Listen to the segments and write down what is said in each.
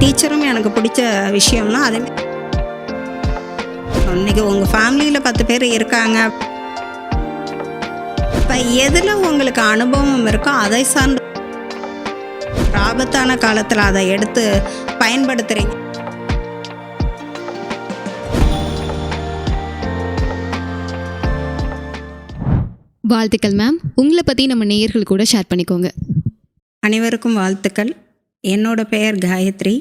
டீச்சரும் எனக்கு பிடிச்ச விஷயம்னா அதே. இன்னைக்கு உங்கள் ஃபேமிலியில் பத்து பேர் இருக்காங்க. இப்போ எதில் உங்களுக்கு அனுபவம் இருக்கோ அதை சார்ந்து ஆபத்தான காலத்தில் அதை எடுத்து பயன்படுத்துகிறீங்க வாழ்த்துக்கள் மேம் உங்களை பற்றி நம்ம நேயர்கள் கூட ஷேர் பண்ணிக்கோங்க. அனைவருக்கும் வாழ்த்துக்கள். என்னோட பெயர் காயத்ரி.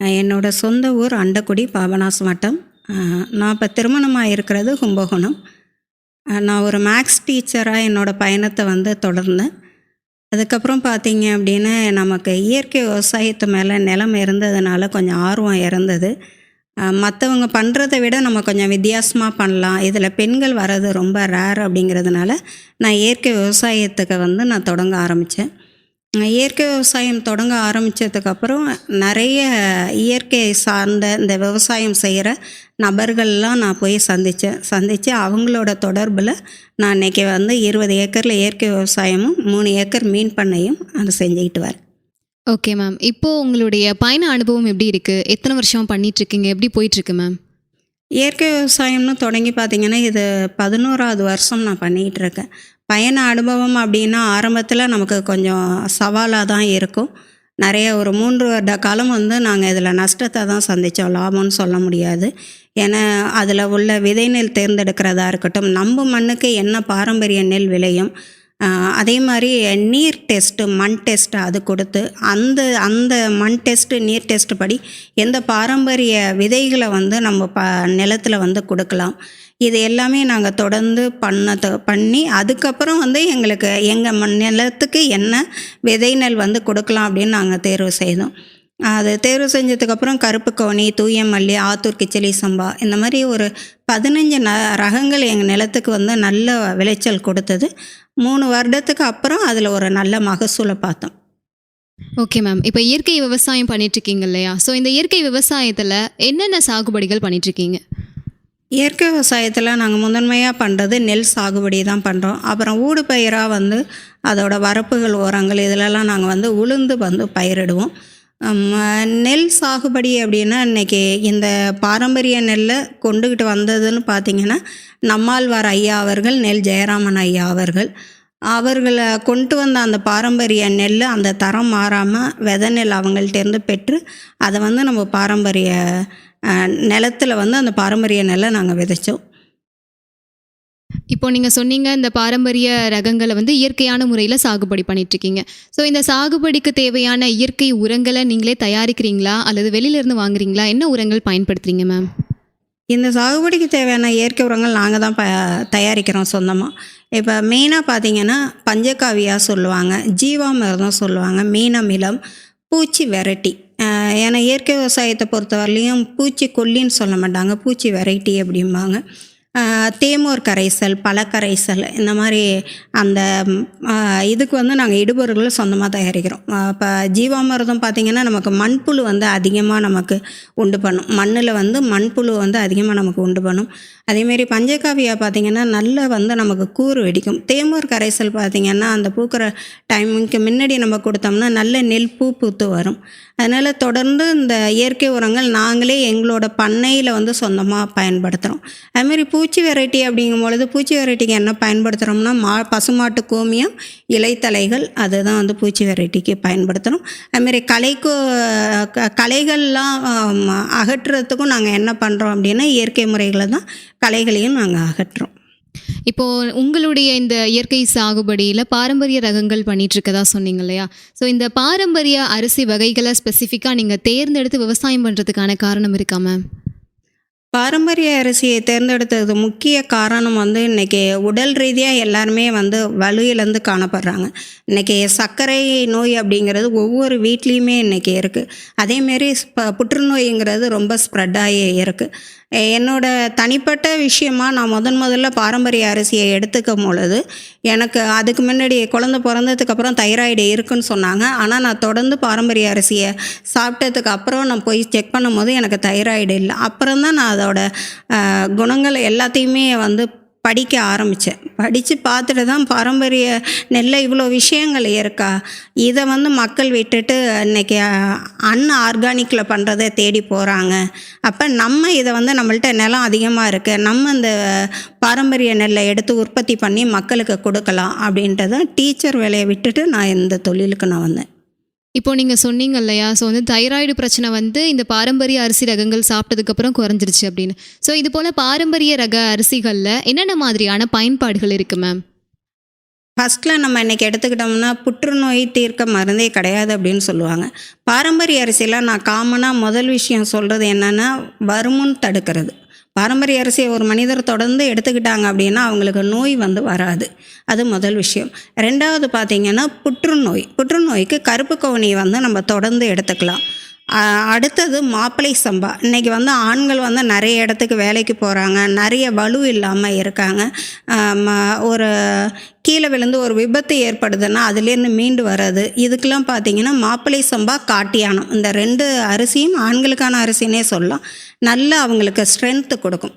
என்னோடய என்னோட சொந்த ஊர் அண்டக்குடி பாபநாஸ் வட்டம் நான் இப்போ திருமணமாக இருக்கிறது கும்பகோணம். நான் ஒரு மேக்ஸ் டீச்சராக என்னோட பயணத்தை வந்து தொடர்ந்தேன். அதுக்கப்புறம் பார்த்தீங்க அப்படின்னா நமக்கு இயற்கை விவசாயத்து மேலே நிலம் இருந்ததுனால கொஞ்சம் ஆர்வம் இருந்தது. மற்றவங்க பண்ணுறதை விட நம்ம கொஞ்சம் வித்தியாசமாக பண்ணலாம். இதில் பெண்கள் வர்றது ரொம்ப ரேர் அப்படிங்கிறதுனால நான் இயற்கை விவசாயத்துக்கு வந்து நான் தொடங்க ஆரம்பித்தேன் இயற்கை விவசாயம் தொடங்க ஆரம்பித்ததுக்கப்புறம் நிறைய இயற்கை சார்ந்த இந்த விவசாயம் செய்கிற நபர்கள்லாம் நான் போய் சந்தித்தேன். சந்தித்து அவங்களோட தொடர்பில் நான் இன்றைக்கி வந்து இருபது ஏக்கரில் இயற்கை விவசாயமும் மூணு ஏக்கர் மீன் பண்ணையும் அதை செஞ்சுக்கிட்டு வரேன். Okay ma'am. இப்போ உங்களுடைய பயண அனுபவம் எப்படி இருக்கு? எத்தனை வருஷம் பண்ணிட்டு இருக்கீங்க எப்படி போயிட்டு இருக்கு மேம்? இயற்கை விவசாயம்னு தொடங்கி பார்த்தீங்கன்னா இது பதினோராவது வருஷம் நான் பண்ணிகிட்டு இருக்கேன். பயண அனுபவம் அப்படின்னா ஆரம்பத்தில் நமக்கு கொஞ்சம் சவாலாக தான் இருக்கும். நிறைய ஒரு மூன்று வருட காலம் வந்து நாங்கள் இதில் நஷ்டத்தை தான் சந்தித்தோம் லாபம்னு சொல்ல முடியாது. ஏன்னா அதில் உள்ள விதை நெல் தேர்ந்தெடுக்கிறதா இருக்கட்டும் நம்ம மண்ணுக்கு என்ன பாரம்பரிய நெல் விளையும் அதே மாதிரி நீர் டெஸ்ட்டு மண் டெஸ்ட்டு அது கொடுத்து அந்த அந்த மண் டெஸ்ட்டு நீர் டெஸ்ட்டு படி எந்த பாரம்பரிய விதைகளை வந்து நம்ம ப நிலத்தில் வந்து கொடுக்கலாம். இது எல்லாமே நாங்கள் தொடர்ந்து பண்ண பண்ணி அதுக்கப்புறம் வந்து எங்களுக்கு எங்கள் மண் நிலத்துக்கு என்ன விதை நெல் வந்து கொடுக்கலாம் அப்படின்னு நாங்கள் தேர்வு செய்தோம். அது தேர்வு செஞ்சதுக்கப்புறம் கருப்பு கவுனி தூய மல்லி ஆத்தூர் கிச்சலி சம்பா இந்த மாதிரி ஒரு பதினஞ்சு ந ரகங்கள் எங்கள் நிலத்துக்கு வந்து நல்ல விளைச்சல் கொடுத்தது. மூணு வருடத்துக்கு அப்புறம் அதில் ஒரு நல்ல மகசூலை பார்த்தோம். Okay ma'am. இப்போ இயற்கை விவசாயம் பண்ணிட்டு இருக்கீங்க இல்லையா? ஸோ இந்த இயற்கை விவசாயத்தில் என்னென்ன சாகுபடிகள் பண்ணிட்டு இருக்கீங்க? இயற்கை விவசாயத்தில் நாங்கள் முதன்மையாக பண்ணுறது நெல் சாகுபடி தான் பண்ணுறோம் அப்புறம் ஊடு பயிராக வந்து அதோட வரப்புகள் ஓரங்கள் இதிலெல்லாம் நாங்கள் வந்து உளுந்து வந்து பயிரிடுவோம். நெல் சாகுபடி அப்படின்னா இன்றைக்கி இந்த பாரம்பரிய நெல்லை கொண்டுக்கிட்டு வந்ததுன்னு பார்த்திங்கன்னா நம்மாழ்வார் ஐயா அவர்கள் நெல் ஜெயராமன் ஐயா அவர்கள். அவர்களை கொண்டு வந்த அந்த பாரம்பரிய நெல் அந்த தரம் மாறாமல் வெதை நெல் அவங்கள்ட்டேருந்து பெற்று அதை வந்து நம்ம பாரம்பரிய நிலத்துல வந்து அந்த பாரம்பரிய நெல்லை நாங்கள் விதைச்சோம். இப்போ நீங்கள் சொன்னீங்க இந்த பாரம்பரிய ரகங்களை வந்து இயற்கையான முறையில் சாகுபடி பண்ணிட்டு இருக்கீங்க ஸோ இந்த சாகுபடிக்கு தேவையான இயற்கை உரங்களை நீங்களே தயாரிக்கிறீங்களா? அல்லது வெளியில இருந்து வாங்குறீங்களா? என்ன உரங்கள் பயன்படுத்துறீங்க மேம் இந்த சாகுபடிக்கு தேவையான இயற்கை உரங்கள் நாங்கள் தான் ப தயாரிக்கிறோம் சொந்தமாக இப்போ மெயினாக பார்த்தீங்கன்னா பஞ்சகாவியா சொல்லுவாங்க ஜீவாமிர்தம் சொல்லுவாங்க மீனமிலம் பூச்சி வெரைட்டி. ஏன்னா இயற்கை விவசாயத்தை பொறுத்தவரையிலையும் பூச்சி கொல்லின்னு சொல்ல மாட்டாங்க. பூச்சி வெரைட்டி அப்படிம்பாங்க. தேமோர் தேமூர் கரைசல் பழக்கரைசல் இந்த மாதிரி அந்த இதுக்கு வந்து நாங்கள் இடுபொருட்களை சொந்தமாக தயாரிக்கிறோம். இப்போ ஜீவாமிரதம் பார்த்திங்கன்னா நமக்கு மண்புழு வந்து அதிகமாக நமக்கு உண்டு பண்ணும். மண்ணில் வந்து மண்புழு வந்து அதிகமாக நமக்கு உண்டு பண்ணும். அதேமாரி பஞ்சகாவியா பார்த்திங்கன்னா நல்ல வந்து நமக்கு கூறு வெடிக்கும். தேமூர் கரைசல் பார்த்திங்கன்னா அந்த பூக்கிற டைமுக்கு முன்னாடி நம்ம கொடுத்தோம்னா நல்ல நெல் பூ பூத்து வரும். அதனால் தொடர்ந்து இந்த இயற்கை உரங்கள் நாங்களே எங்களோட பண்ணையில் வந்து சொந்தமாக பயன்படுத்துகிறோம் அதுமாரி பூச்சி வெரைட்டி அப்படிங்கும் பொழுது பூச்சி வெரைட்டிக்கு என்ன பயன்படுத்துகிறோம்னா மா பசுமாட்டு கோமியம் இலைத்தலைகள் அதுதான் வந்து பூச்சி வெரைட்டிக்கு பயன்படுத்துகிறோம் அதுமாரி கலைக்கு க- களைகள்லாம் அகற்றுறதுக்கும் நாங்கள் என்ன பண்ணுறோம் அப்படின்னா இயற்கை முறைகளை தான் களைகளையும் நாங்கள் அகற்றுறோம். இப்போ உங்களுடைய இந்த இயற்கை சாகுபடியில் பாரம்பரிய ரகங்கள் பண்ணிட்டு இருக்கதா சொன்னீங்க இல்லையா? ஸோ இந்த பாரம்பரிய அரிசி வகைகளை ஸ்பெசிஃபிக்காக நீங்கள் தேர்ந்தெடுத்து விவசாயம் பண்ணுறதுக்கான காரணம் இருக்கா மேம் பாரம்பரிய அரிசியை தேர்ந்தெடுத்தது முக்கிய காரணம் வந்து இன்றைக்கி உடல் ரீதியாக எல்லாருமே வந்து வலுவிலேருந்து காணப்படுறாங்க. இன்றைக்கி சர்க்கரை நோய் அப்படிங்கிறது ஒவ்வொரு வீட்லேயுமே இன்றைக்கி இருக்குது அதேமாரி புற்றுநோய்ங்கிறது ரொம்ப ஸ்ப்ரெட் ஆகி இருக்குது என்னோட தனிப்பட்ட விஷயமா நான் முதன் முதல்ல பாரம்பரிய அரிசியை எடுத்துக்கும் பொழுது எனக்கு அதுக்கு முன்னாடி குழந்த பிறந்ததுக்கப்புறம் தைராய்டு இருக்குன்னு சொன்னாங்க. ஆனால் நான் தொடர்ந்து பாரம்பரிய அரிசியை சாப்பிட்டதுக்கு அப்புறம் நான் போய் செக் பண்ணும்போது எனக்கு தைராய்டு இல்லை. அப்புறம் தான் நான் அதோட குணங்கள் எல்லாத்தையுமே வந்து படிக்க ஆரம்பித்தேன் படித்து பார்த்துட்டு தான் பாரம்பரிய நெல்லை இவ்வளோ விஷயங்கள் இருக்கா? இதை வந்து மக்கள் விட்டுட்டு இன்றைக்கி அன் ஆர்கானிக்கில் பண்ணுறதை தேடி போகிறாங்க அப்போ நம்ம இதை வந்து நம்மள்ட்ட நிலம் அதிகமாக இருக்குது நம்ம இந்த பாரம்பரிய நெல்லை எடுத்து உற்பத்தி பண்ணி மக்களுக்கு கொடுக்கலாம் அப்படின்றத டீச்சர் வேலையை விட்டுட்டு நான் இந்த தொழிலுக்கு நான் வந்தேன். இப்போ நீங்கள் சொன்னீங்க இல்லையா? ஸோ வந்து தைராய்டு பிரச்சனை வந்து இந்த பாரம்பரிய அரிசி ரகங்கள் சாப்பிட்டதுக்கப்புறம் குறைஞ்சிருச்சு அப்படின்னு. ஸோ இது போல் பாரம்பரிய ரக அரிசிகளில் என்னென்ன மாதிரியான பயன்பாடுகள் இருக்குது மேம் ஃபஸ்ட்டில் நம்ம இன்றைக்கி எடுத்துக்கிட்டோம்னா புற்றுநோய் தீர்க்க மருந்தே கிடையாது அப்படின்னு சொல்லுவாங்க. பாரம்பரிய அரிசியில் நான் காமனாக முதல் விஷயம் சொல்கிறது என்னென்னா வருமுன் தடுக்கிறது. பாரம்பரிய அரிசியை ஒரு மனிதர் தொடர்ந்து எடுத்துக்கிட்டாங்க அப்படின்னா அவங்களுக்கு நோய் வந்து வராது. அது முதல் விஷயம். ரெண்டாவது பார்த்திங்கன்னா புற்றுநோய். புற்றுநோய்க்கு கருப்பு கவுனி வந்து நம்ம தொடர்ந்து எடுத்துக்கலாம். அடுத்தது மாப்பிளை சம்பா. இன்றைக்கி வந்து ஆண்கள் வந்து நிறைய இடத்துக்கு வேலைக்கு போகிறாங்க நிறைய வலு இல்லாமல் இருக்காங்க. ம- ஒரு கீழே விழுந்து ஒரு விபத்து ஏற்படுதுன்னா அதுலேருந்து மீண்டு வர்றது. இதுக்கெல்லாம் பார்த்தீங்கன்னா மாப்பிளை சம்பா காட்டியானம். இந்த ரெண்டு அரிசியும் ஆண்களுக்கான அரிசினே சொல்லலாம். நல்லா அவங்களுக்கு ஸ்ட்ரென்த்து கொடுக்கும்.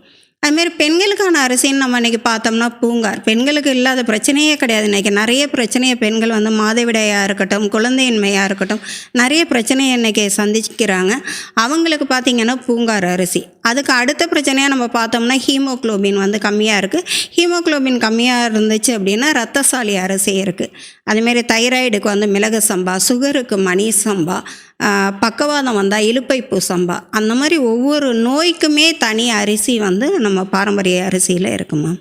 அதுமாரி பெண்களுக்கான அரிசின்னு நம்ம இன்றைக்கி பார்த்தோம்னா பூங்கார் பெண்களுக்கு இல்லாத பிரச்சனையே கிடையாது. இன்றைக்கி நிறைய பிரச்சனையை பெண்கள் வந்து மாதவிடையாக இருக்கட்டும் குழந்தையின்மையாக இருக்கட்டும் நிறைய பிரச்சனையை இன்றைக்கி சந்திக்கிறாங்க. அவங்களுக்கு பார்த்திங்கன்னா பூங்கார் அரிசி. அதுக்கு அடுத்த பிரச்சனையாக நம்ம பார்த்தோம்னா ஹீமோக்ளோபின் வந்து கம்மியாக இருக்குது ஹீமோக்ளோபின் கம்மியாக இருந்துச்சு அப்படின்னா ரத்தசாலி அரிசி இருக்குது அதுமாரி தைராய்டுக்கு வந்து மிளகு சம்பா சுகருக்கு மணி சம்பா பக்கவாதம் வந்தால் இலுப்பைப்பூ சம்பா அந்த மாதிரி ஒவ்வொரு நோய்க்குமே தனி அரிசி வந்து நம்ம பாரம்பரிய அரிசியில் இருக்குமா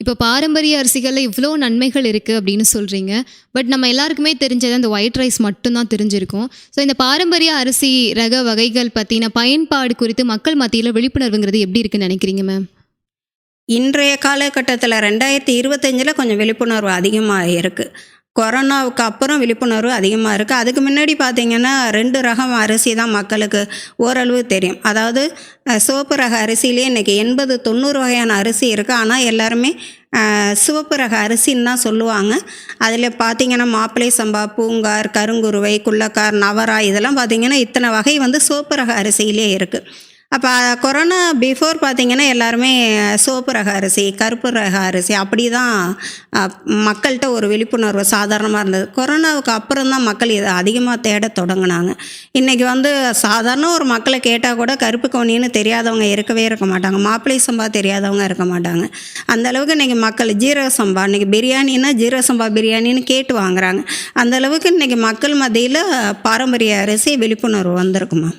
இப்போ பாரம்பரிய அரிசிகளில் இவ்வளோ நன்மைகள் இருக்குது அப்படின்னு சொல்கிறீங்க பட் நம்ம எல்லாருக்குமே தெரிஞ்சது அந்த ஒயிட் ரைஸ் மட்டும்தான் தெரிஞ்சிருக்கும். ஸோ இந்த பாரம்பரிய அரிசி ரக வகைகள் பற்றின பயன்பாடு குறித்து மக்கள் மத்தியில் விழிப்புணர்வுங்கிறது எப்படி இருக்குன்னு நினைக்கிறீங்க மேம் இன்றைய காலகட்டத்தில் ரெண்டாயிரத்தி இருபத்தஞ்சில் கொஞ்சம் விழிப்புணர்வு அதிகமாக இருக்குது கொரோனாவுக்கு அப்புறம் விழிப்புணர்வு அதிகமாக இருக்குது அதுக்கு முன்னாடி பார்த்திங்கன்னா ரெண்டு ரகம் அரிசி தான் மக்களுக்கு ஓரளவு தெரியும். அதாவது சிவப்பு ரக அரிசியிலே இன்றைக்கி எண்பது தொண்ணூறு வகையான அரிசி இருக்குது ஆனால் எல்லாருமே சிவப்பு ரக அரிசின்னு தான் சொல்லுவாங்க. அதில் பார்த்திங்கன்னா மாப்பிளை சம்பா பூங்கார் கருங்குருவை குள்ளக்கார் நவரா இதெல்லாம் பார்த்திங்கன்னா இத்தனை வகை வந்து சிவப்பு ரக அரிசியிலே இருக்குது அப்போ கொரோனா பிஃபோர் பார்த்திங்கன்னா எல்லாருமே சோப்பு ரக அரிசி கருப்பு ரக அரிசி அப்படி தான் மக்கள்கிட்ட ஒரு விழிப்புணர்வு சாதாரணமாக இருந்தது. கொரோனாவுக்கு அப்புறம் தான் மக்கள் இதை அதிகமாக தேட தொடங்கினாங்க. இன்றைக்கி வந்து சாதாரண ஒரு மக்களை கேட்டால் கூட கருப்பு கவுனின்னு தெரியாதவங்க இருக்கவே இருக்க மாட்டாங்க. மாப்பிளை சம்பா தெரியாதவங்க இருக்க மாட்டாங்க. அந்த அளவுக்கு இன்றைக்கி மக்கள் ஜீரக சம்பா இன்றைக்கி பிரியாணின்னா ஜீரக சம்பா பிரியாணின்னு கேட்டு வாங்குறாங்க. அந்தளவுக்கு இன்றைக்கி மக்கள் மத்தியில் பாரம்பரிய அரிசி விழிப்புணர்வு வந்திருக்குமா?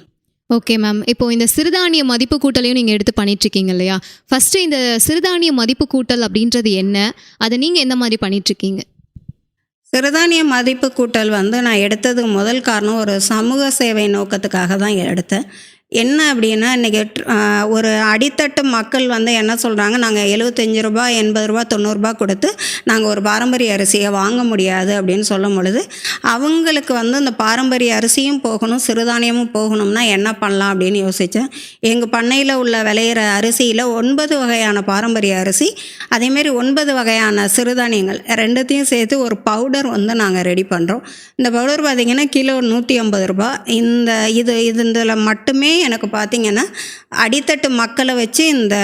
ஓகே மேம் இப்போ இந்த சிறுதானிய மதிப்பு கூட்டலையும் நீங்கள் எடுத்து பண்ணிட்டு இருக்கீங்க இல்லையா? ஃபஸ்ட்டு இந்த சிறுதானிய மதிப்பு கூட்டல் அப்படின்றது என்ன? அதை நீங்கள் எந்த மாதிரி பண்ணிட்டு இருக்கீங்க சிறுதானிய மதிப்பு கூட்டல் வந்து நான் எடுத்ததுக்கு முதல் காரணம் ஒரு சமூக சேவை நோக்கத்துக்காக தான் எடுத்தேன். என்ன அப்படின்னா இன்றைக்கி ஒரு அடித்தட்டு மக்கள் வந்து என்ன சொல்கிறாங்க நாங்கள் எழுபத்தஞ்சு ரூபா எண்பது ரூபா தொண்ணூறுரூபா கொடுத்து நாங்கள் ஒரு பாரம்பரிய அரிசியை வாங்க முடியாது அப்படின்னு சொல்லும் பொழுது அவங்களுக்கு வந்து இந்த பாரம்பரிய அரிசியும் போகணும் சிறுதானியமும் போகணும்னா என்ன பண்ணலாம் அப்படின்னு யோசித்தேன் எங்கள் பண்ணையில் உள்ள விளையிற அரிசியில் ஒன்பது வகையான பாரம்பரிய அரிசி அதேமாரி ஒன்பது வகையான சிறுதானியங்கள் ரெண்டுத்தையும் சேர்த்து ஒரு பவுடர் வந்து நாங்கள் ரெடி பண்ணுறோம் இந்த பவுடர் பார்த்திங்கன்னா கிலோ நூற்றி ஐம்பது ரூபா. இந்த இது இது இதில் மட்டுமே எனக்கு பார்த்திங்கன்னா அடித்தட்டு மக்களை வச்சு இந்த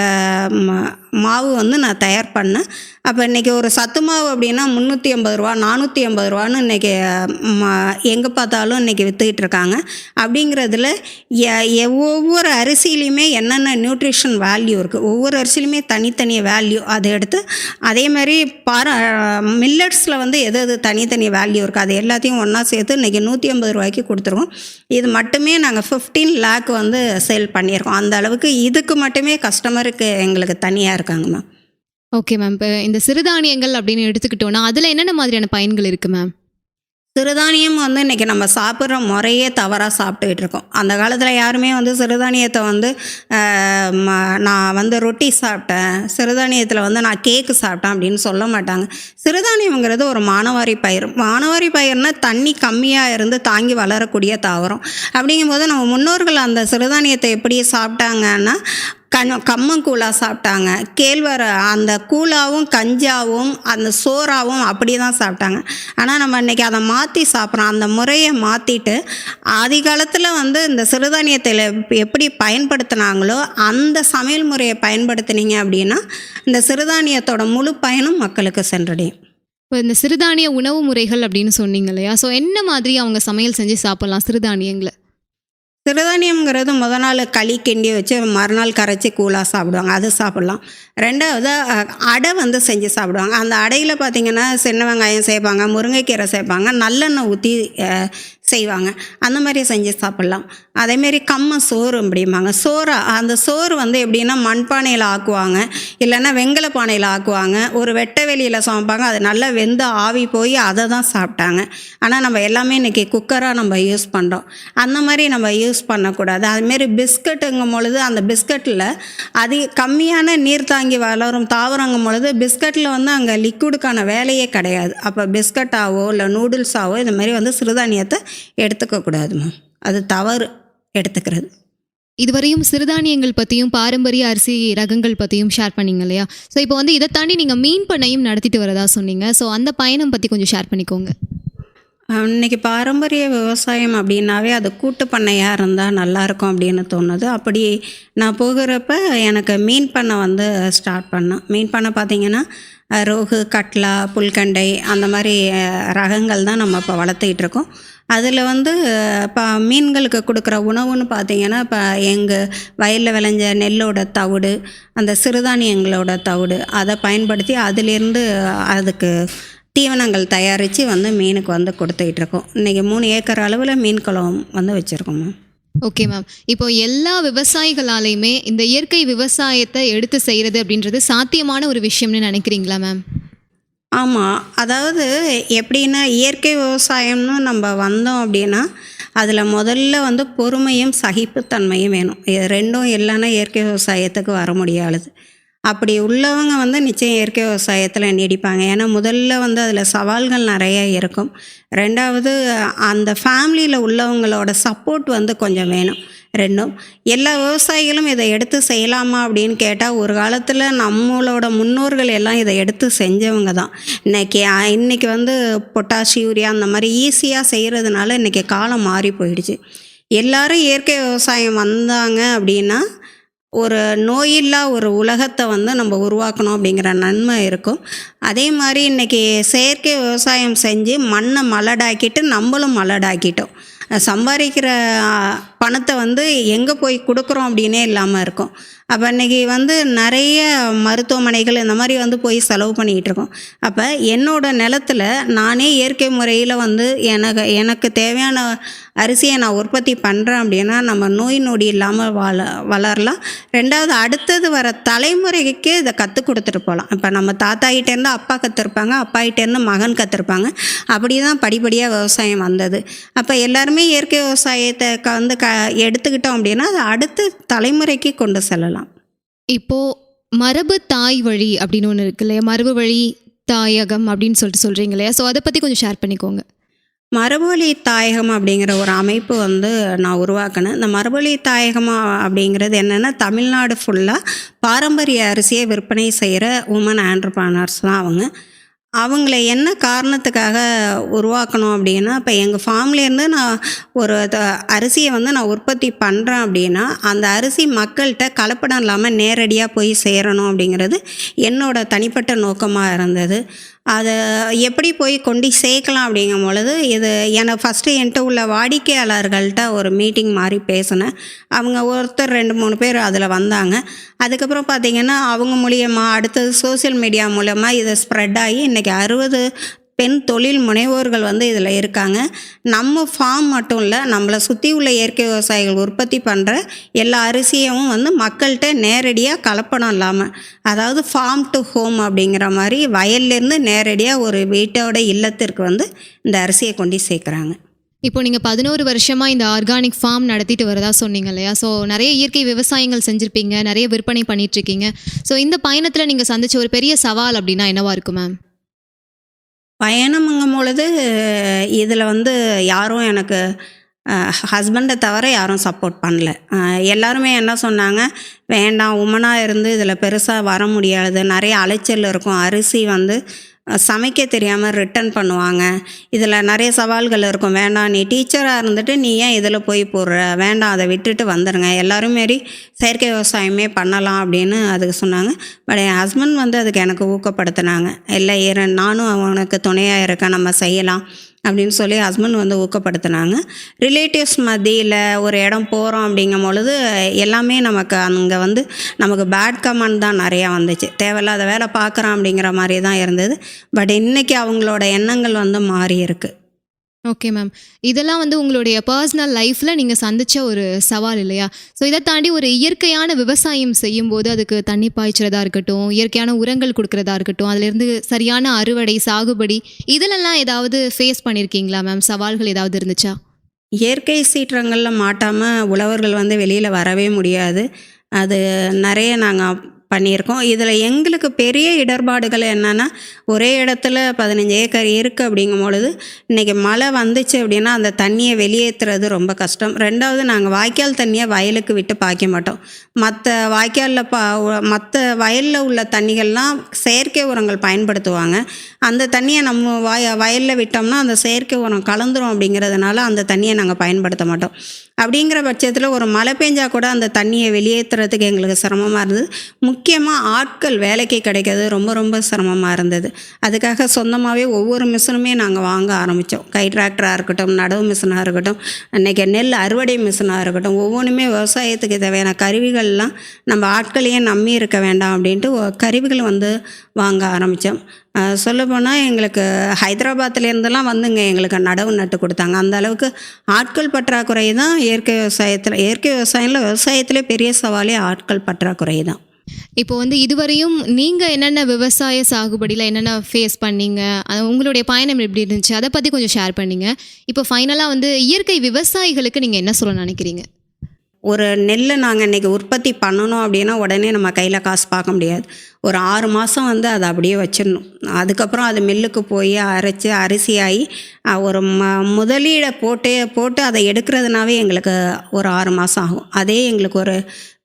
ம- மாவு வந்து நான் தயார் பண்ணேன். அப்போ இன்றைக்கி ஒரு சத்து மாவு அப்படின்னா முந்நூற்றி ஐம்பது ரூபா நானூற்றி ஐம்பது ரூபான்னு இன்றைக்கி எங்கே பார்த்தாலும் இன்றைக்கி விற்றுக்கிட்டு இருக்காங்க. அப்படிங்கிறதுல எ- எ- ஒவ்வொரு அரிசியிலையுமே என்னென்ன நியூட்ரிஷன் வேல்யூ இருக்குது ஒவ்வொரு அரிசியிலுமே தனித்தனி வேல்யூ அதை எடுத்து அதே மாதிரி பாரா மில்லட்ஸில் வந்து எது எது தனித்தனி வேல்யூ இருக்குது அது எல்லாத்தையும் ஒன்றா சேர்த்து இன்றைக்கி நூற்றி ஐம்பது ரூபாய்க்கு கொடுத்துருவோம் இது மட்டுமே நாங்கள் ஃபிஃப்டீன் லேக் வந்து சேல் பண்ணியிருக்கோம். அந்த அளவுக்கு இதுக்கு மட்டுமே கஸ்டமருக்கு எங்களுக்கு தனியாக இருக்காங்க மேம் ஓகே மேம் இப்போ இந்த சிறுதானியங்கள் அப்படின்னு எடுத்துக்கிட்டோன்னா அதில் என்னென்ன மாதிரியான பயன்கள் இருக்குது மேம் சிறுதானியம் வந்து இன்றைக்கி நம்ம சாப்பிட்ற முறையே தவறாக சாப்பிட்டுக்கிட்டு இருக்கோம். அந்த காலத்தில் யாருமே வந்து சிறுதானியத்தை வந்து நான் வந்து ரொட்டி சாப்பிட்டேன் சிறுதானியத்தில் வந்து நான் கேக்கு சாப்பிட்டேன் அப்படின்னு சொல்ல மாட்டாங்க. சிறுதானியம்ங்கிறது ஒரு மானவாரி பயிர். மானவாரி பயிர்னா தண்ணி கம்மியாக இருந்து தாங்கி வளரக்கூடிய தாவரம். அப்படிங்கும்போது நம்ம முன்னோர்கள் அந்த சிறுதானியத்தை எப்படி சாப்பிட்டாங்கன்னா கண் கம்மங்கூழாக சாப்பிட்டாங்க. கேழ்வர அந்த கூழாவும் கஞ்சாவும் அந்த சோறாவும் அப்படி தான் சாப்பிட்டாங்க. ஆனால் நம்ம இன்றைக்கி அதை மாற்றி சாப்பிட்றோம். அந்த முறையை மாற்றிட்டு ஆதி காலத்தில் வந்து இந்த சிறுதானியத்தில் எப்படி பயன்படுத்தினாங்களோ அந்த சமையல் முறையை பயன்படுத்தினீங்க அப்படின்னா இந்த சிறுதானியத்தோட முழு பயனும் மக்களுக்கு சென்றடையும். இப்போ இந்த சிறுதானிய உணவு முறைகள் அப்படின்னு சொன்னீங்க இல்லையா? ஸோ என்ன மாதிரி அவங்க சமையல் செஞ்சு சாப்பிட்லாம் சிறுதானியங்களை? சிறுதானியம்ங்கிறது முத நாள் களி கிண்டி வச்சு மறுநாள் கரைச்சி கூழாக சாப்பிடுவாங்க. அது சாப்பிட்லாம். ரெண்டாவது அடை வந்து செஞ்சு சாப்பிடுவாங்க. அந்த அடையில் பார்த்திங்கன்னா சின்ன வெங்காயம் சேர்ப்பாங்க முருங்கைக்கீரை சேர்ப்பாங்க நல்லெண்ணெய் ஊற்றி செய்வாங்க. அந்த மாதிரி செஞ்சு சாப்பிட்லாம். அதேமாரி கம்ம சோறு அப்படிம்பாங்க. சோறு அந்த சோறு வந்து எப்படின்னா மண்பானையில் ஆக்குவாங்க. இல்லைன்னா வெங்கல பானையில் ஆக்குவாங்க. ஒரு வெட்ட வெளியில் சமைப்பாங்க. அது நல்லா வெந்து ஆவி போய் அதை தான் சாப்பிட்டாங்க. ஆனால் நம்ம எல்லாமே இன்றைக்கி குக்கராக நம்ம யூஸ் பண்ணுறோம் அந்த மாதிரி நம்ம யூஸ் பண்ணக்கூடாது. அதுமாரி பிஸ்கட்டுங்கும் பொழுது அந்த பிஸ்கட்டில் அது கம்மியான நீர் தாங்கி வளரும் தாவரங்கும் பொழுது பிஸ்கட்டில் வந்து அங்கே லிக்விடுக்கான வேலையே கிடையாது. அப்போ பிஸ்கட்டாவோ இல்லை நூடுல்ஸாவோ இந்த மாதிரி வந்து சிறுதானியத்தை எடுத்துக்கக்கூடாதுமா அது தவறு எடுத்துக்கிறது. இதுவரையும் சிறுதானியங்கள் பற்றியும் பாரம்பரிய அரிசி ரகங்கள் பற்றியும் ஷேர் பண்ணீங்க இல்லையா? ஸோ இப்போ வந்து இதை தாண்டி நீங்கள் மீன் பண்ணையும் நடத்திட்டு வரதா சொன்னீங்க. ஸோ அந்த பயணம் பற்றி கொஞ்சம் ஷேர் பண்ணிக்கோங்க. இன்னைக்கு பாரம்பரிய விவசாயம் அப்படின்னாவே அது கூட்டு பண்ணையாக இருந்தால் நல்லாயிருக்கும் அப்படின்னு தோணுது. அப்படி நான் போகிறப்ப எனக்கு மீன் பண்ணை வந்து ஸ்டார்ட் பண்ணேன். மீன் பண்ணை பார்த்தீங்கன்னா ரோகு கட்லா புல்கண்டை அந்த மாதிரி ரகங்கள் தான் நம்ம இப்போ வளர்த்துக்கிட்டு இருக்கோம். அதில் வந்து இப்போ மீன்களுக்கு கொடுக்குற உணவுன்னு பார்த்தீங்கன்னா இப்போ எங்கள் வயலில் விளைஞ்ச நெல்லோட தவிடு அந்த சிறுதானியங்களோட தவிடு அதை பயன்படுத்தி அதிலிருந்து அதுக்கு தீவனங்கள் தயாரித்து வந்து மீனுக்கு வந்து கொடுத்துக்கிட்டு இருக்கோம். இன்றைக்கி மூணு ஏக்கர் அளவில் மீன் குளம் வந்து வச்சுருக்கோம் மேம். Okay ma'am. இப்போ எல்லா விவசாயிகளாலையுமே இந்த இயற்கை விவசாயத்தை எடுத்து செய்கிறது அப்படின்றது சாத்தியமான ஒரு விஷயம்னு நினைக்கிறீங்களா மேம்? ஆமாம் அதாவது எப்படின்னா இயற்கை விவசாயம்னு நம்ம வந்தோம் அப்படின்னா அதில் முதல்ல வந்து பொறுமையும் சகிப்புத்தன்மையும் வேணும். இது ரெண்டும் இல்லைன்னா இயற்கை விவசாயத்துக்கு வர முடியாது அப்படி உள்ளவங்க வந்து நிச்சயம் இயற்கை விவசாயத்தில் நீடிப்பாங்க. ஏன்னா முதல்ல வந்து அதில் சவால்கள் நிறைய இருக்கும். ரெண்டாவது அந்த ஃபேமிலியில் உள்ளவங்களோட சப்போர்ட் வந்து கொஞ்சம் வேணும். ரெண்டும். எல்லா விவசாயிகளும் இதை எடுத்து செய்யலாமா அப்படின்னு கேட்டால் ஒரு காலத்தில் நம்மளோட முன்னோர்கள் எல்லாம் இதை எடுத்து செஞ்சவங்க தான். இன்றைக்கி இன்றைக்கி இன்னைக்கு வந்து பொட்டாஷ் யூரியா அந்த மாதிரி ஈஸியாக செய்கிறதுனால இன்றைக்கி காலம் மாறி போயிடுச்சு. எல்லாரும் இயற்கை விவசாயம் வந்தாங்க அப்படின்னா ஒரு நோயில்லா ஒரு உலகத்தை வந்து நம்ம உருவாக்கணும் அப்படிங்கிற நன்மை இருக்கும். அதே மாதிரி இன்றைக்கி செயற்கை விவசாயம் செஞ்சு மண்ணை மலடாக்கிட்டு நம்மளும் மலடாக்கிட்டோம். சம்பாதிக்கிற பணத்தை வந்து எங்கே போய் கொடுக்குறோம் அப்படின்னே இல்லாமல் இருக்கும். அப்போ இன்றைக்கி வந்து நிறைய மருத்துவமனைகள் இந்த மாதிரி வந்து போய் செலவு பண்ணிக்கிட்டு இருக்கோம். அப்போ என்னோடய நிலத்துல நானே இயற்கை முறையில் வந்து எனக்கு எனக்கு தேவையான அரிசியை நான் உற்பத்தி பண்ணுறேன் அப்படின்னா நம்ம நோய் நொடி இல்லாமல் வள வளரலாம். ரெண்டாவது அடுத்தது வர தலைமுறைக்கு இதை கற்றுக் கொடுத்துட்டு போகலாம். இப்போ நம்ம தாத்தா கிட்டேருந்து அப்பா கற்றுருப்பாங்க அப்பா கிட்டேருந்து மகன் கற்றுருப்பாங்க அப்படி தான் படிப்படியாக விவசாயம் வந்தது. அப்போ எல்லாருமே இயற்கை விவசாயத்தை க வந்து க எடுத்துக்கிட்டோம் அப்படின்னா அது அடுத்த தலைமுறைக்கு கொண்டு செல்லலாம். இப்போ மரபு தாய் வழி அப்படின்னு ஒன்று இருக்கு இல்லையா? மரபு வழி தாயகம் அப்படின்னு சொல்லிட்டு சொல்கிறீங்க இல்லையா? ஸோ அதை பற்றி கொஞ்சம் ஷேர் பண்ணிக்கோங்க. மரபொலி தாயகம் அப்படிங்கிற ஒரு அமைப்பு வந்து நான் உருவாக்கினேன். இந்த மரபொலி தாயகம் அப்படிங்கிறது என்னென்னா தமிழ்நாடு ஃபுல்லாக பாரம்பரிய அரிசியை விற்பனை செய்கிற உமன் ஆண்டர்பானர்ஸ் தான் அவங்க. அவங்கள என்ன காரணத்துக்காக உருவாக்கணும் அப்படின்னா இப்போ எங்கள் ஃபார்ம்லேருந்து நான் ஒரு த- அரிசியை வந்து நான் உற்பத்தி பண்ணுறேன் அப்படின்னா அந்த அரிசி மக்கள்கிட்ட கலப்படம் இல்லாமல் நேரடியாக போய் சேரணும் அப்படிங்கிறது என்னோட தனிப்பட்ட நோக்கமாக இருந்தது. அதை எப்படி போய் கொண்டு சேர்க்கலாம் அப்படிங்கும் பொழுது இது என்னை ஃபஸ்ட்டு என்கிட்ட உள்ள வாடிக்கையாளர்கள்ட்ட ஒரு மீட்டிங் மாதிரி பேசினேன். அவங்க ஒருத்தர் ரெண்டு மூணு பேர் அதில் வந்தாங்க. அதுக்கப்புறம் பார்த்திங்கன்னா அவங்க மூலியமாக அடுத்தது சோஷியல் மீடியா மூலமாக இது ஸ்ப்ரெட் ஆகி இன்றைக்கி அறுபது பெண் தொழில் முனைவோர்கள் வந்து இதில் இருக்காங்க. நம்ம ஃபார்ம் மட்டும் இல்லை நம்மளை சுற்றி உள்ள இயற்கை விவசாயிகள் உற்பத்தி பண்ணுற எல்லா அரிசியவும் வந்து மக்கள்கிட்ட நேரடியாக கலப்படம் இல்லாமல் அதாவது ஃபார்ம் டு ஹோம் அப்படிங்கிற மாதிரி வயல்லேருந்து நேரடியாக ஒரு வீட்டோட இல்லத்திற்கு வந்து இந்த அரிசியை கொண்டு சேர்க்குறாங்க. இப்போ நீங்கள் பதினோரு வருஷமாக இந்த ஆர்கானிக் ஃபார்ம் நடத்திட்டு வரதா சொன்னீங்க இல்லையா? ஸோ நிறைய இயற்கை விவசாயங்கள் செஞ்சுருப்பீங்க நிறைய விற்பனை பண்ணிகிட்ருக்கீங்க ஸோ இந்த பயணத்தில் நீங்கள் சந்திச்ச ஒரு பெரிய சவால் அப்படின்னா என்னவா இருக்கும் மேம் பயணம்ங்கும் பொழுது இதில் வந்து யாரும் எனக்கு ஹஸ்பண்டை தவிர யாரும் சப்போர்ட் பண்ணல. எல்லாருமே என்ன சொன்னாங்க வேண்டாம் உமனாக இருந்து இதில் பெருசாக வர முடியாது. நிறைய அலைச்சல் இருக்கும். அரிசி வந்து சமைக்க தெரியாமல் ரிட்டர்ன் பண்ணுவாங்க. இதில் நிறைய சவால்கள் இருக்கும். வேண்டாம் நீ டீச்சராக இருந்துட்டு நீ ஏன் இதில் போய் போடுற? வேண்டாம் அதை விட்டுட்டு வந்துடுங்க எல்லாரும் மாரி செயற்கை விவசாயமே பண்ணலாம் அப்படின்னு அதுக்கு சொன்னாங்க. பட் என் ஹஸ்பண்ட் வந்து அதுக்கு எனக்கு ஊக்கப்படுத்தினாங்க. இல்லை இரு நானும் அவனுக்கு துணையாக இருக்கேன் நம்ம செய்யலாம். அப்படின்னு சொல்லி ஹஸ்பண்ட் வந்து ஊக்கப்படுத்தினாங்க. ரிலேட்டிவ்ஸ் மத்தியில் ஒரு இடம் போகிறோம் அப்படிங்கும் பொழுது எல்லாமே நமக்கு அங்கே வந்து நமக்கு பேட் கமெண்ட் தான் நிறையா வந்துச்சு. தேவையில்லாத வேலை பார்க்குறான் அப்படிங்கிற மாதிரி தான் இருந்தது. பட் இன்றைக்கி அவங்களோட எண்ணங்கள் வந்து மாறி இருக்குது ஓகே மேம் இதெல்லாம் வந்து உங்களுடைய பர்சனல் லைஃப்பில் நீங்கள் சந்தித்த ஒரு சவால் இல்லையா? ஸோ இதை தாண்டி ஒரு இயற்கையான விவசாயம் செய்யும்போது அதுக்கு தண்ணி பாய்ச்சுறதா இருக்கட்டும் இயற்கையான உரங்கள் கொடுக்கறதா இருக்கட்டும் அதுலேருந்து சரியான அறுவடை சாகுபடி இதிலெல்லாம் ஏதாவது ஃபேஸ் பண்ணியிருக்கீங்களா மேம் சவால்கள் ஏதாவது இருந்துச்சா? இயற்கை சீற்றங்களில் மாட்டாமல் உழவர்கள் வந்து வெளியில் வரவே முடியாது. அது நிறைய நாங்கள் பண்ணியிருக்கோம். இதில் எங்களுக்கு பெரிய இடர்பாடுகள் என்னென்னா ஒரே இடத்துல பதினஞ்சு ஏக்கர் இருக்குது அப்படிங்கும் பொழுது இன்றைக்கி மழை வந்துச்சு அப்படின்னா அந்த தண்ணியை வெளியேற்றுறது ரொம்ப கஷ்டம். ரெண்டாவது நாங்கள் வாய்க்கால் தண்ணியை வயலுக்கு விட்டு பாய்க்க மாட்டோம். மற்ற வாய்க்காலில் பா மற்ற வயலில் உள்ள தண்ணிகள்லாம் செயற்கை உரங்கள் பயன்படுத்துவாங்க. அந்த தண்ணியை நம்ம வய வயலில் விட்டோம்னா அந்த செயற்கை உரம் கலந்துரும் அப்படிங்கிறதுனால அந்த தண்ணியை நாங்கள் பயன்படுத்த மாட்டோம். அப்படிங்கிற பட்சத்தில் ஒரு மழை பெஞ்சால் கூட அந்த தண்ணியை வெளியேற்றுறதுக்கு எங்களுக்கு சிரமமாக இருந்தது. முக்கியமாக ஆட்கள் வேலைக்கு கிடைக்கிறது ரொம்ப ரொம்ப சிரமமாக இருந்தது. அதுக்காக சொந்தமாகவே ஒவ்வொரு மிஷினுமே நாங்கள் வாங்க ஆரம்பித்தோம் கை டிராக்டராக இருக்கட்டும் நடவு மிஷினாக இருக்கட்டும் அன்றைக்கி நெல் அறுவடை மிஷினாக இருக்கட்டும் ஒவ்வொன்றுமே விவசாயத்துக்கு தேவையான கருவிகள்லாம் நம்ம ஆட்களையே நம்பி இருக்க வேண்டாம் அப்படின்ட்டு கருவிகள் வந்து வாங்க ஆரம்பித்தோம் சொல்லப்போனால் எங்களுக்கு ஹைதராபாத்லேருந்துலாம் வந்துங்க எங்களுக்கு நடவு நட்டு கொடுத்தாங்க. அந்த அளவுக்கு ஆட்கள் பற்றாக்குறை தான் இயற்கை விவசாயத்தில் இயற்கை விவசாயத்தில் விவசாயத்திலே பெரிய சவாலே ஆட்கள் பற்றாக்குறை தான். இப்போ வந்து இதுவரையும் நீங்கள் என்னென்ன விவசாய சாகுபடியில் என்னென்ன ஃபேஸ் பண்ணீங்க? உங்களுடைய பயணம் எப்படி இருந்துச்சு? அதை பற்றி கொஞ்சம் ஷேர் பண்ணீங்க. இப்போ ஃபைனலாக வந்து இயற்கை விவசாயிகளுக்கு நீங்கள் என்ன சொல்ல நினைக்கிறீங்க? ஒரு நெல்லை நாங்கள் இன்றைக்கி உற்பத்தி பண்ணணும் அப்படின்னா உடனே நம்ம கையில் காசு பார்க்க முடியாது. ஒரு ஆறு மாதம் வந்து அதை அப்படியே வச்சிடணும். அதுக்கப்புறம் அது மில்லுக்கு போய் அரைச்சி அரிசியாகி ஒரு ம முதலீடை போட்டு போட்டு அதை எடுக்கிறதுனாவே எங்களுக்கு ஒரு ஆறு மாதம் ஆகும். அதே எங்களுக்கு ஒரு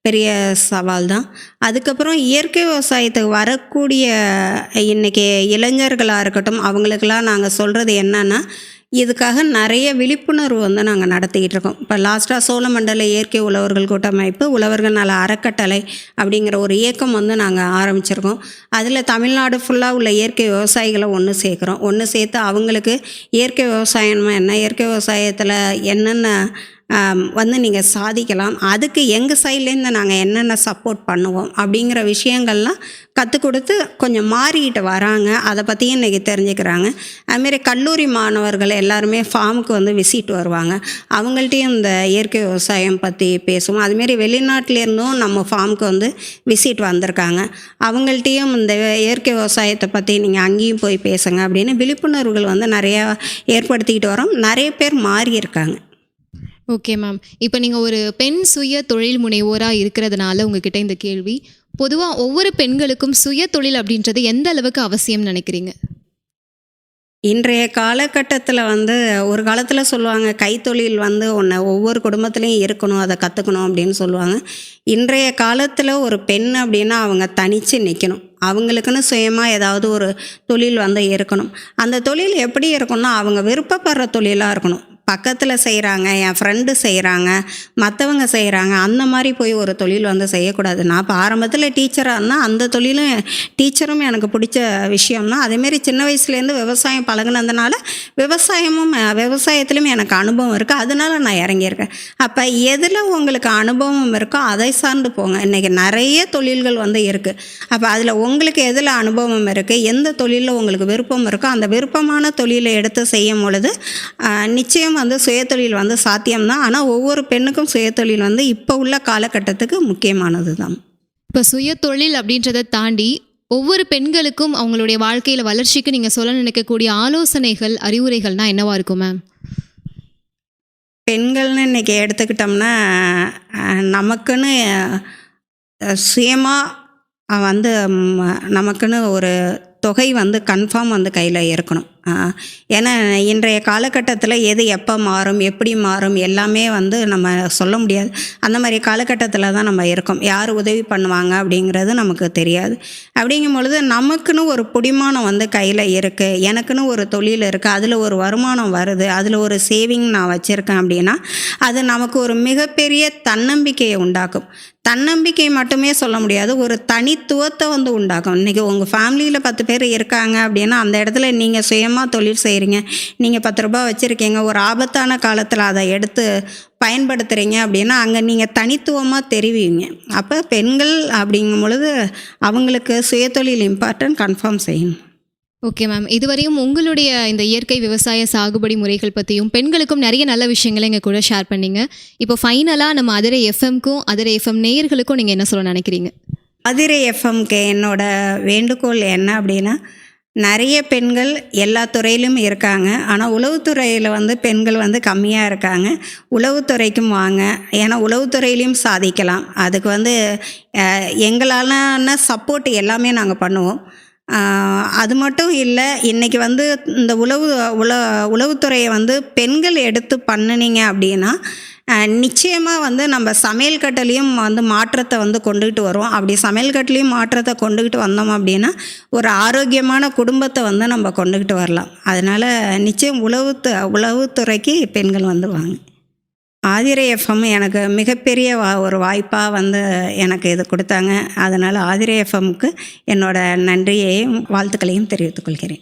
பெரிய சவால் தான். அதுக்கப்புறம் இயற்கை விவசாயத்துக்கு வரக்கூடிய இன்றைக்கி இளைஞர்களாக இருக்கட்டும் அவங்களுக்கெல்லாம் நாங்கள் சொல்கிறது என்னென்னா இதுக்காக நிறைய விழிப்புணர்வு வந்து நாங்கள் நடத்திக்கிட்டு இருக்கோம். இப்போ லாஸ்ட்டாக சோழமண்டல இயற்கை உழவர்கள் கூட்டமைப்பு உழவர்கள் நல அறக்கட்டளை அப்படிங்கிற ஒரு இயக்கம் வந்து நாங்கள் ஆரம்பிச்சிருக்கோம். அதில் தமிழ்நாடு ஃபுல்லாக உள்ள இயற்கை விவசாயிகளை ஒன்று சேர்க்குறோம். ஒன்று சேர்த்து அவங்களுக்கு இயற்கை விவசாயம் என்ன? இயற்கை விவசாயத்தில் என்னென்ன வந்து நீங்கள் சாதிக்கலாம். அதுக்கு எங்கள் சைட்லேருந்து நாங்கள் என்னென்ன சப்போர்ட் பண்ணுவோம் அப்படிங்கிற விஷயங்கள்லாம் கற்றுக் கொடுத்து கொஞ்சம் மாறிக்கிட்டு வராங்க. அதை பற்றியும் இன்றைக்கி தெரிஞ்சுக்கிறாங்க. அதுமாரி கல்லூரி மாணவர்கள் எல்லாருமே ஃபார்முக்கு வந்து விசிட் வருவாங்க. அவங்கள்ட்டையும் இந்த இயற்கை விவசாயம் பற்றி பேசுவோம். அதுமாரி வெளிநாட்டிலேருந்தும் நம்ம ஃபார்முக்கு வந்து விசிட் வந்திருக்காங்க. அவங்கள்ட்டையும் இந்த இயற்கை விவசாயத்தை பற்றி நீங்கள் அங்கேயும் போய் பேசுங்க அப்படின்னு விழிப்புணர்வுகள் வந்து நிறையா ஏற்படுத்திக்கிட்டு வரோம். நிறைய பேர் மாறியிருக்காங்க. ஓகே மேம் இப்போ நீங்கள் ஒரு பெண் சுய தொழில் முனைவோராக இருக்கிறதுனால உங்ககிட்ட இந்த கேள்வி. பொதுவாக ஒவ்வொரு பெண்களுக்கும் சுய தொழில் அப்படின்றது எந்த அளவுக்கு அவசியம் நினைக்கிறீங்க? இன்றைய காலகட்டத்தில் வந்து ஒரு காலத்தில் சொல்லுவாங்க கைத்தொழில் வந்து ஒன்று ஒவ்வொரு குடும்பத்துலேயும் இருக்கணும் அதை கற்றுக்கணும் அப்படின்னு சொல்லுவாங்க. இன்றைய காலத்தில் ஒரு பெண் அப்படின்னா அவங்க தனித்து நிற்கணும் அவங்களுக்குன்னு சுயமாக ஏதாவது ஒரு தொழில் வந்து இருக்கணும். அந்த தொழில் எப்படி இருக்கணும்னா அவங்க விருப்பப்படுற தொழிலாக இருக்கணும். பக்கத்தில் செய்கிறாங்க என் ஃப்ரெண்டு செய்கிறாங்க மற்றவங்க செய்கிறாங்க அந்த மாதிரி போய் ஒரு தொழில் வந்து செய்யக்கூடாது. நான் இப்போ ஆரம்பத்தில் டீச்சராக இருந்தால் அந்த தொழிலும் டீச்சரும் எனக்கு பிடிச்ச விஷயம்தான் அதேமாரி சின்ன வயசுலேருந்து விவசாயம் பழகுனதுனால விவசாயமும் அஹ், எனக்கு அனுபவம் இருக்குது அதனால நான் இறங்கியிருக்கேன். அப்போ எதில் உங்களுக்கு அனுபவம் இருக்கோ அதை சார்ந்து போங்க. இன்றைக்கி நிறைய தொழில்கள் வந்து இருக்குது அப்போ அதில் உங்களுக்கு எதில் அனுபவம் இருக்குது எந்த தொழிலில் உங்களுக்கு விருப்பம் இருக்கோ அந்த விருப்பமான தொழிலை எடுத்து செய்யும் பொழுது நிச்சயம் நிச்சயம் வந்து சுயதொழில் வந்து சாத்தியம்தான். ஆனால் ஒவ்வொரு பெண்ணுக்கும் சுயதொழில் வந்து இப்போ உள்ள காலகட்டத்துக்கு முக்கியமானது தான் இப்போ சுய தொழில் அப்படின்றத தாண்டி ஒவ்வொரு பெண்களுக்கும் அவங்களுடைய வாழ்க்கையில் வளர்ச்சிக்கு நீங்கள் சொல்ல நினைக்கக்கூடிய ஆலோசனைகள் அறிவுரைகள்னா என்னவா இருக்கும் மேம் பெண்கள்னு இன்றைக்கி எடுத்துக்கிட்டோம்னா நமக்குன்னு சுயமாக வந்து நமக்குன்னு ஒரு தொகை வந்து கன்ஃபார்ம் வந்து கையில் இருக்கணும் ஏன்னா இன்றைய காலகட்டத்தில் எது எப்போ மாறும் எப்படி மாறும் எல்லாமே வந்து நம்ம சொல்ல முடியாது. அந்த மாதிரி காலகட்டத்தில் தான் நம்ம இருக்கோம். யார் உதவி பண்ணுவாங்க அப்படிங்கிறது நமக்கு தெரியாது. அப்படிங்கும் பொழுது நமக்குன்னு ஒரு பிடிமானம் வந்து கையில் இருக்குது எனக்குன்னு ஒரு தொழில் இருக்குது அதில் ஒரு வருமானம் வருது. அதில் ஒரு சேவிங் நான் வச்சுருக்கேன் அப்படின்னா அது நமக்கு ஒரு மிகப்பெரிய தன்னம்பிக்கையை உண்டாக்கும். தன்னம்பிக்கை மட்டுமே சொல்ல முடியாது. ஒரு தனித்துவத்தை வந்து உண்டாக்கும். இன்றைக்கி உங்கள் ஃபேமிலியில் பத்து பேர் இருக்காங்க அப்படின்னா அந்த இடத்துல நீங்கள் சுயமாக தொழில் செய்கிறீங்க நீங்கள் பத்து ரூபா வச்சுருக்கீங்க. ஒரு ஆபத்தான காலத்தில் அதை எடுத்து பயன்படுத்துகிறீங்க அப்படின்னா அங்கே நீங்கள் தனித்துவமாக தெரிவிங்க. அப்போ பெண்கள் அப்படிங்கும் பொழுது அவங்களுக்கு சுயதொழில் இம்பார்ட்டன்ட் கன்ஃபார்ம் செய்யணும். ஓகே மேம் இதுவரையும் உங்களுடைய இந்த இயற்கை விவசாய சாகுபடி முறைகள் பற்றியும் பெண்களுக்கும் நிறைய நல்ல விஷயங்களை எங்கள் கூட ஷேர் பண்ணீங்க. இப்போ ஃபைனலாக நம்ம அதிரை எஃப்எம்க்கும் அதிரை எஃப்எம் நேயர்களுக்கும் நீங்கள் என்ன சொல்ல நினைக்கிறீங்க? அதிரை எஃப்எம்க்கு என்னோட வேண்டுகோள் என்ன அப்படின்னா நிறைய பெண்கள் எல்லா துறையிலும் இருக்காங்க. ஆனால் உளவுத்துறையில் வந்து பெண்கள் வந்து கம்மியாக இருக்காங்க. உளவுத்துறைக்கும் வாங்க. ஏன்னா உளவுத்துறையிலையும் சாதிக்கலாம். அதுக்கு வந்து எங்களால எங்களாலான சப்போர்ட் எல்லாமே நாங்கள் பண்ணுவோம். அது மட்டும் இல்லை இன்றைக்கி வந்து இந்த உளவு உள உளவுத்துறையை வந்து பெண்கள் எடுத்து பண்ணுனீங்க அப்படின்னா நிச்சயமாக வந்து நம்ம சமையல் கட்டிலையும் வந்து மாற்றத்தை வந்து கொண்டுகிட்டு வரோம். அப்படி சமையல் கட்டிலையும் மாற்றத்தை கொண்டுகிட்டு வந்தோம் அப்படின்னா ஒரு ஆரோக்கியமான குடும்பத்தை வந்து நம்ம கொண்டுகிட்டு வரலாம். அதனால் நிச்சயம் உளவுத்து உளவுத்துறைக்கு பெண்கள் வந்து வாங்க. ஆதிரை எஃப்எம் எனக்கு மிகப்பெரிய வா ஒரு வாய்ப்பாக வந்து எனக்கு இது கொடுத்தாங்க. அதனால் ஆதிரை எஃப்எம்க்கு என்னோட நன்றியையும் வாழ்த்துக்களையும் தெரிவித்துக் கொள்கிறேன்.